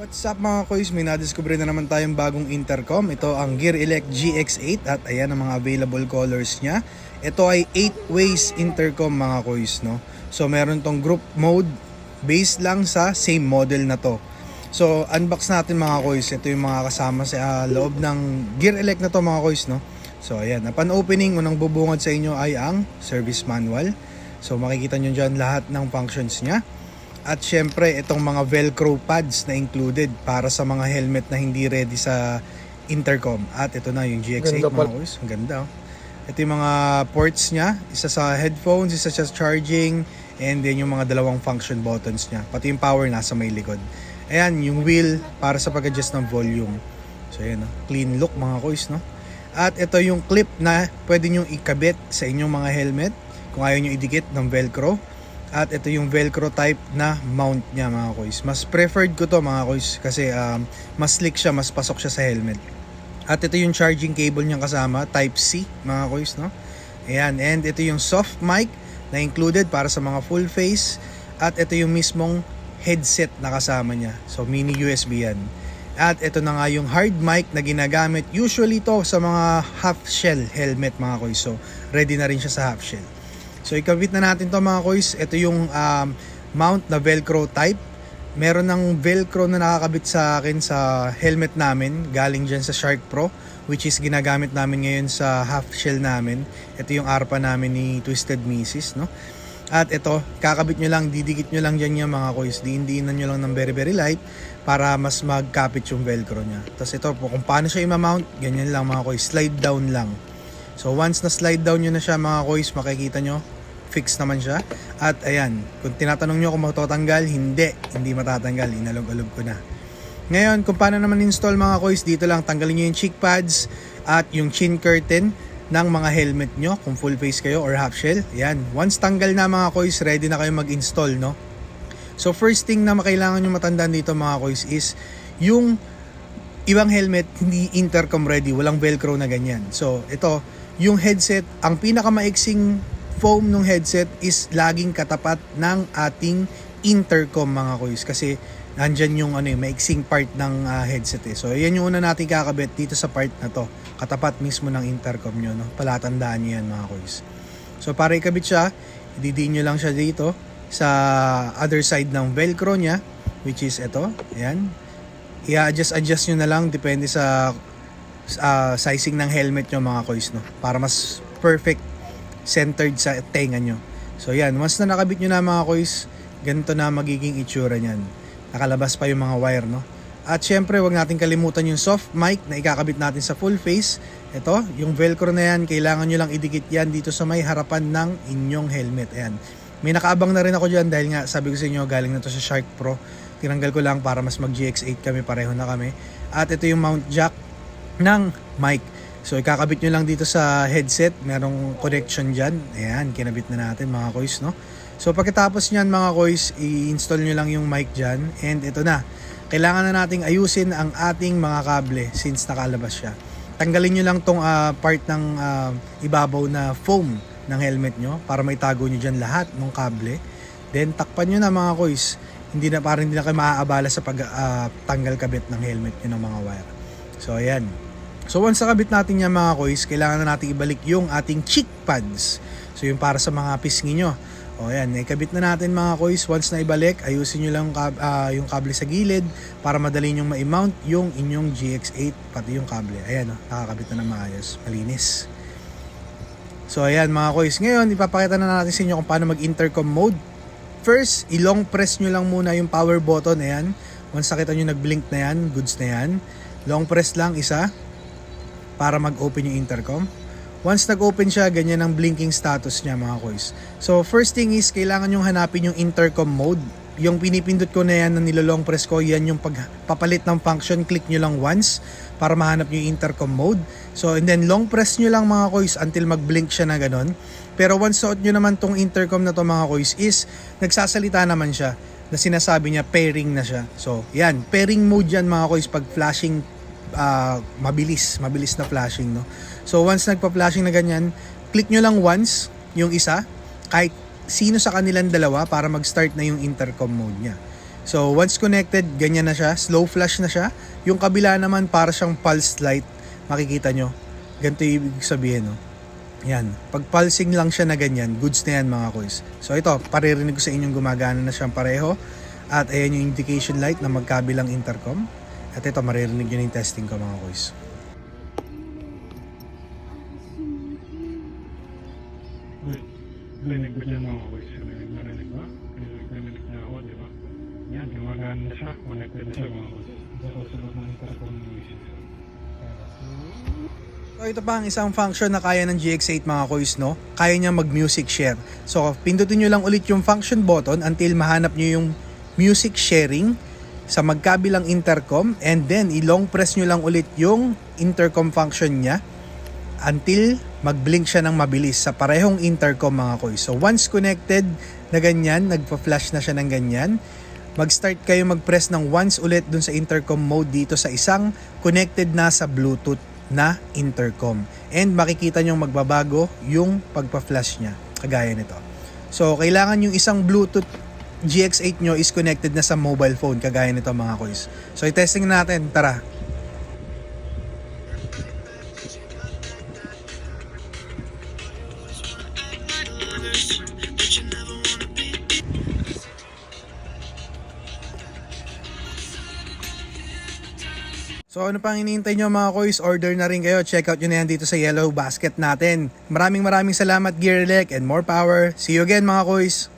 What's up mga koys? May nadiscover na naman tayong bagong intercom. Ito ang Gear Elect GX8 at ayan ang mga available colors niya. Ito ay 8 ways intercom mga koys, no? So meron tong group mode based lang sa same model na to. So unbox natin mga koys. Ito yung mga kasama sa ah, loob ng Gear Elect na to mga koys, no? So ayan, upon opening, unang bubungad sa inyo ay ang service manual. So makikita nyo dyan lahat ng functions niya. At syempre, itong mga velcro pads na included para sa mga helmet na hindi ready sa intercom. At ito na yung GX8 Ganda mga boys. Ang ganda oh. Ito yung mga ports niya. Isa sa headphones, isa sa charging, and then yung mga dalawang function buttons niya. Pati yung power nasa may likod. Ayan, yung wheel para sa pag-adjust ng volume. So ayan, oh. clean look mga boys, no? At ito yung clip na pwede nyo ikabit sa inyong mga helmet kung ayaw nyo idikit ng velcro. At ito yung velcro type na mount niya mga koys. Mas preferred ko to mga koys kasi um, mas slick siya, mas pasok siya sa helmet. At ito yung charging cable niyang kasama, type C mga koys no. Ayan, and ito yung soft mic na included para sa mga full face. At ito yung mismong headset na kasama niya. So mini USB yan. At ito na nga yung hard mic na ginagamit usually to sa mga half shell helmet mga koys. So ready na rin siya sa half shell. So ikabit na natin to mga koys. Ito yung um, mount na velcro type. Meron ng velcro na nakakabit sa akin sa helmet namin galing dyan sa Shark Pro which is ginagamit namin ngayon sa half shell namin. Ito yung ARPA namin ni Twisted Mrs. No? At ito, kakabit nyo lang, didikit nyo lang dyan yung mga koys. Diindiinan nyo lang ng very very light para mas magkapit yung velcro nya. Tapos ito kung paano siya i-mount, ganyan lang mga koys. Slide down lang. So once na slide down nyo na siya mga koys, makikita nyo, fix naman siya. At ayan, kung tinatanong nyo kung matatanggal, hindi, hindi matatanggal. Inalog-alog ko na. Ngayon, kung paano naman install mga koys, dito lang tanggalin nyo yung cheek pads at yung chin curtain ng mga helmet nyo kung full face kayo or half shell. Yan. Once tanggal na mga koys, ready na kayo mag-install, no? So first thing na makailangan nyo matandaan dito mga koys is yung ibang helmet hindi intercom ready, walang velcro na ganyan. So ito, yung headset, ang pinakamaiksing foam ng headset is laging katapat ng ating intercom mga koys kasi nandyan yung ano yung maiksing part ng ah, headset eh. So yan yung una natin kakabit dito sa part na to. Katapat mismo ng intercom nyo. No? Palatandaan nyo yan mga koys. So para ikabit siya, ididiin nyo lang siya dito sa other side ng velcro niya which is ito. Ayan. I-adjust adjust nyo na lang depende sa ah, sizing ng helmet nyo mga koys no? Para mas perfect centered sa tenga nyo. So yan. Once na nakabit nyo na mga koys ganito na magiging itsura nyan nakalabas pa yung mga wire no? At syempre wag natin kalimutan yung soft mic na ikakabit natin sa full face. Ito yung velcro na yan. Kailangan nyo lang idikit yan dito sa may harapan ng inyong helmet. Ayan. May nakaabang na rin ako dyan dahil nga sabi ko sa inyo galing na to sa Shark Pro. Tinanggal ko lang para mas mag GX8 kami pareho na kami. At ito yung mount jack ng mic. So ikakabit nyo lang dito sa headset, merong connection dyan. Ayan, kinabit na natin mga koys, no? So pagkatapos nyan mga koys, i-install nyo lang yung mic dyan. And ito na, kailangan na nating ayusin ang ating mga kable since nakalabas siya. Tanggalin nyo lang tong ah, part ng ah, ibabaw na foam ng helmet nyo para maitago nyo dyan lahat ng kable. Then takpan nyo na mga koys. Hindi na parang hindi na kayo maaabala sa pagtanggal kabit ng helmet nyo ng mga wire. So ayan. So once nakabit natin yan mga koys, kailangan na natin ibalik yung ating cheek pads. So yung para sa mga pisngi nyo. O ayan, ikabit na natin mga koys. Once na ibalik, ayusin nyo lang ah, yung kable sa gilid para madali nyo ma-mount yung inyong GX8 pati yung kable. Ayan o, nakakabit na na maayos. Malinis. So ayan mga koys, ngayon ipapakita na natin sa inyo kung paano mag-intercom mode. First, ilong press nyo lang muna yung power button, ayan. Once nakita nyo nag-blink na yan, goods na yan. Long press lang isa para mag-open yung intercom. Once nag-open siya, ganyan ang blinking status niya mga koys. So first thing is, kailangan yung hanapin yung intercom mode. Yung pinipindot ko na yan na nilolong press ko, yan yung pagpapalit ng function. Click nyo lang once para mahanap nyo yung intercom mode. So and then long press nyo lang mga koys until mag-blink siya na ganon. Pero once suot nyo naman tong intercom na to mga koys is nagsasalita naman siya na sinasabi niya pairing na siya. So yan, pairing mode yan mga koys pag flashing ah, mabilis, mabilis na flashing, no? So, once nagpa-flashing na ganyan, click nyo lang once yung isa, kahit sino sa kanilang dalawa para mag-start na yung intercom mode niya. So once connected, ganyan na siya. Slow flash na siya. Yung kabila naman para siyang pulse light. Makikita nyo. Ganito yung ibig sabihin. No? Yan. Pag pulsing lang siya na ganyan, goods na yan mga koys. So ito, paririnig ko sa inyong gumagana na siyang pareho. At ayan yung indication light na magkabilang intercom. At ito, maririnig yun yung testing ko mga koys. Wait, Rinig ko dyan mga boys. Rinig na rinig ba? Rinig na rinig na ako, di ba? Yan, gumagana na siya. Connected na siya mga. Sa susunod ng intercom ng wishes. So ito pa ang isang function na kaya ng GX8 mga koys no. Kaya niya mag-music share. So pindutin nyo lang ulit yung function button until mahanap nyo yung music sharing sa magkabilang intercom and then i-long press nyo lang ulit yung intercom function niya until mag-blink siya ng mabilis sa parehong intercom mga koys. So once connected na ganyan, nagpa-flash na siya ng ganyan, mag-start kayo mag-press ng once ulit dun sa intercom mode dito sa isang connected na sa Bluetooth na intercom. And makikita nyo magbabago yung pagpa-flash niya, kagaya nito. So, kailangan yung isang Bluetooth GX8 nyo is connected na sa mobile phone, kagaya nito mga koys. So, i-testing natin. Tara. So ano pang hinihintay nyo mga koys, order na rin kayo. Check out nyo na yan dito sa yellow basket natin. Maraming maraming salamat Gearlek and more power. See you again mga koys.